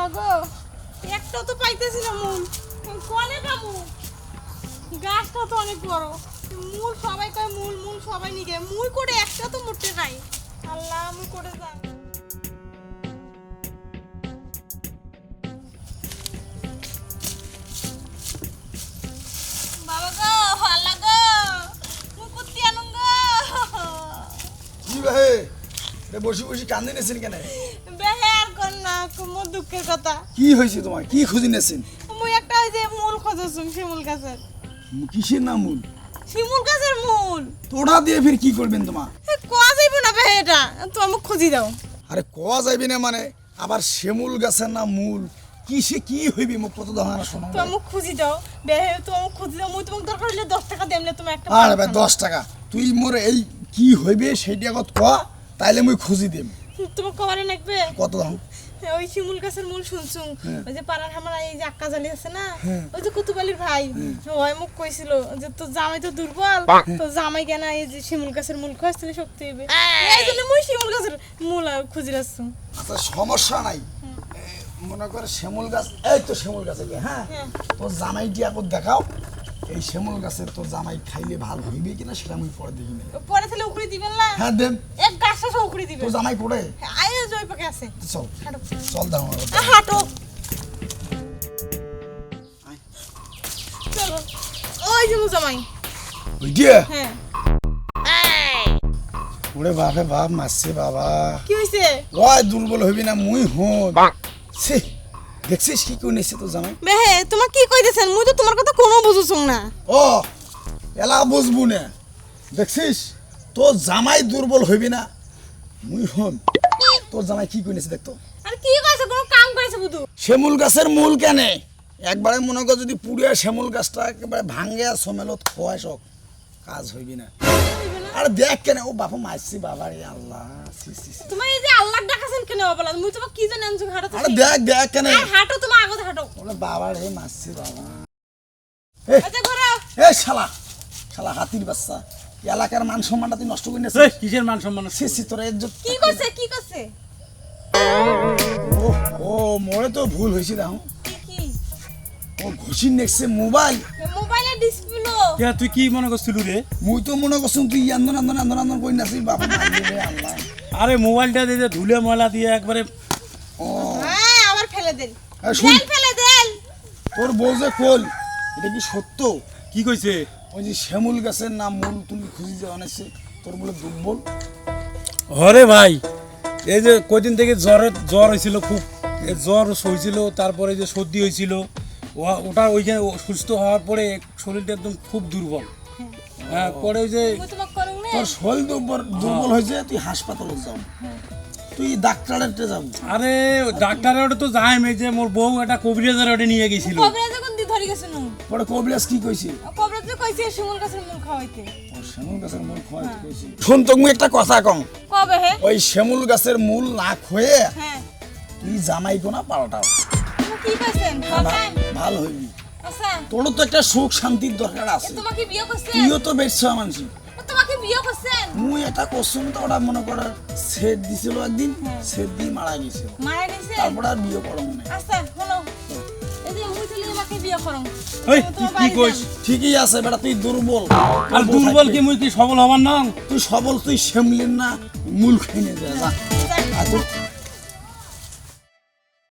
আল্লাহ গো। তো পাইতেছি না মূল। কনে পাবো গাছটা তো অনেক বড়। মূল সবাই কয় মূল মূল সবাই নিগে। মূল করে একটা তো মুটতে নাই। আল্লাহ আমি করে যাই বাবা গো, আল্লাহ গো। মুই কুত্তি আনুন ভাই বসে বসে কান্দে নেছেন কেন? দুঃখের কথা। কি হয়েছে তোমার? কি খুঁজি নেছেন মুই একটা ওই যে মূল খোঁজছুম শিমুল গাছের। কিসের নাম মূল? শিমুল গাছের মূল। তোড়া দিয়ে ফির কি করবেন তোমার? এ, কোয়া যাইব না বে এটা? তো আমাকে খুঁজি দাও। আরে কোয়া যাইবি না মানে? আবার শিমুল গাছের নাম মূল। কিসে কি হইবি মুখ কত দাঁড়ানো শোনো তো আমাকে খুঁজি দাও। বেহে তো আমাকে খুঁজি দাও। মুই তোমাকে দরকার হলে দশ টাকা দেমলে তুমি একটা আরে ভাই দশ টাকা। তুই মোর এই কি হইবে সেইটা কত কোয়া তাইলে মুই খুঁজি দিম। তোমার কবারে লাগবে কত দাম? ওই শিমুল গাছের মূল হ্যাঁ। ওই যে পাড়ার এই যে আক্কা জালি আছে না হ্যাঁ। ওই যে কুতুবালির ভাই ওই মুখ কইছিল যে তোর জামাই তো দুর্বল তো জামাই কেন এই যে শিমুল গাছের মূল খাওয়াইছিলে শক্তি হইবে। এই! জন্য মুই শিমুল গাছের মূল আর খুঁজি রাখছুম আচ্ছা সমস্যা নাই। মনে করে শিমুল গাছ এই তো শিমুল গাছে হ্যাঁ? হ্যাঁ। তোর জামাই দিয়ে দেখাও। এই শ্যামল গাছের তোর জামাই খাইলে ভালো হইবে কিনা সেটা আমি পরে দেখি না পরে তাহলে উখড়ি দিবেন না? হ্যাঁ দেন। এক গাছটা সব উখড়ি দিবেন। তোর জামাই পড়ে? আয় জয় পাকে আছে। চল। হাঁটো। চল দাও হাঁটো। চলো। ওই যে জামাই ওই দিয়ে হ্যাঁ। ওরে বাপে বাপ মারছে বাবা। কি হইছে? ওই দুর্বল হইবি না মুই হন সে দেখছিস কি করে নিচ্ছে তোর জামাই? বেহে তোমার কি কইতেছেন? মুই তো তোমার কথা কোনো বুঝুছুম না। ও এলা বুঝবু না। দেখছিস? তোর জামাই দুর্বল হইবি না। মুই হন তোর জামাই কি করে নিচ্ছে দেখতো আর কি কইছে? কোনো কাম করেছে বুধু? শিমুল গাছের মূল কেনে? একবারে মনে কর যদি পুড়িয়া শেমুল গাছটা একেবারে ভাঙ্গে আর সমেলত খোয়াই সক কাজ হইবি না। আর দেখ কেন ও বাপা মারছি বাবা রে আল্লাহ। তোমার এই যে আল্লাহ ডাকাছেন কেন বলা মুই তোমার কি জানি আনছো হাঁটো আরে দেখ। দেখ কেন। হাঁটো তোমার আগত হাঁটো। ওরে বাবা রে মারছি বাবা। আচ্ছা ঘোরাও। এ শালা শালা হাতির বাচ্চা। এলাকার মান সম্মানটা তুই নষ্ট করে নিয়েছিস। এই, কিসের মান সম্মান সি সি তোর কি করছে কি করছে? ও ও মোরে তো ভুল হয়েছে দেখো। কি কি? ও ঘুষি নেকছে মোবাইল। মোবাইলের ডিসপ্লে তুই কি মনে করছিল রে? মুই তো মনে করছুন তুই আন্দন আন্দন আন্দন আন্দন কই নাছিস বাবা আল্লাহ। আরে মোবাইলটা দিয়ে ধুলে ময়লা দিয়ে একবারে ও। হ্যাঁ আবার ফেলে দেন। আর শুন। ফেলে দেন। তোর বউ যে কল এটা কি সত্য? কি কইছে? ওই যে শ্যামুল গাছের নাম মূল তুমি খুঁজি যে অনেছে তোর বলে দুর্বল। হরে ভাই এই যে কদিন থেকে জ্বর জ্বর হয়েছিল খুব। জ্বর হয়েছিল তারপরে যে সর্দি হয়েছিল ওটা ওইখানে সুস্থ হওয়ার পরে শরীরটা একদম খুব দুর্বল। হ্যাঁ পরে ওই যে তোর শরীর দুর্বল দুর্বল হয়েছে তুই হাসপাতালে যাও। তুই ডাক্তারের যাব। আরে ডাক্তারের তো যাই এই যে মোর বউ একটা কবিরাজের ওটা নিয়ে গেছিল। কবরে যখন দি ধরি গেছে নু। পরে কবিরাজ কি কইছে? কবরে তো কইছে শিমুল গাছের মূল খাওয়াইতে। ওর গাছের মূল খোয়াইতে কইছে। শুন তোকে একটা কথা কম কবে হে? ওই শ্যামুল গাছের মূল না খয়ে হ্যাঁ। তুই জামাই কোনা পাল্টাও। তুমি কি কইছেন ভালো হইবি আচ্ছা তোরও তো একটা সুখ শান্তির দরকার আছে। তোমাকে বিয়ে করছেন তুইও তো বেশ মানুষ তোমাকে বিয়ে করছেন মুই এটা করছুম তো ওটা মনে কর সেট দিছিল একদিন সেট দিয়ে মারা গেছে তারপরে আর বিয়ে আচ্ছা হলো এই যে মুই করম তুই কি বাড়ি ঠিকই আছে বেটা তুই দুর্বল আর দুর্বল কি মুই কি সবল হবার না? তুই সবল তুই সেমলিন না মূল খেয়ে যা তোর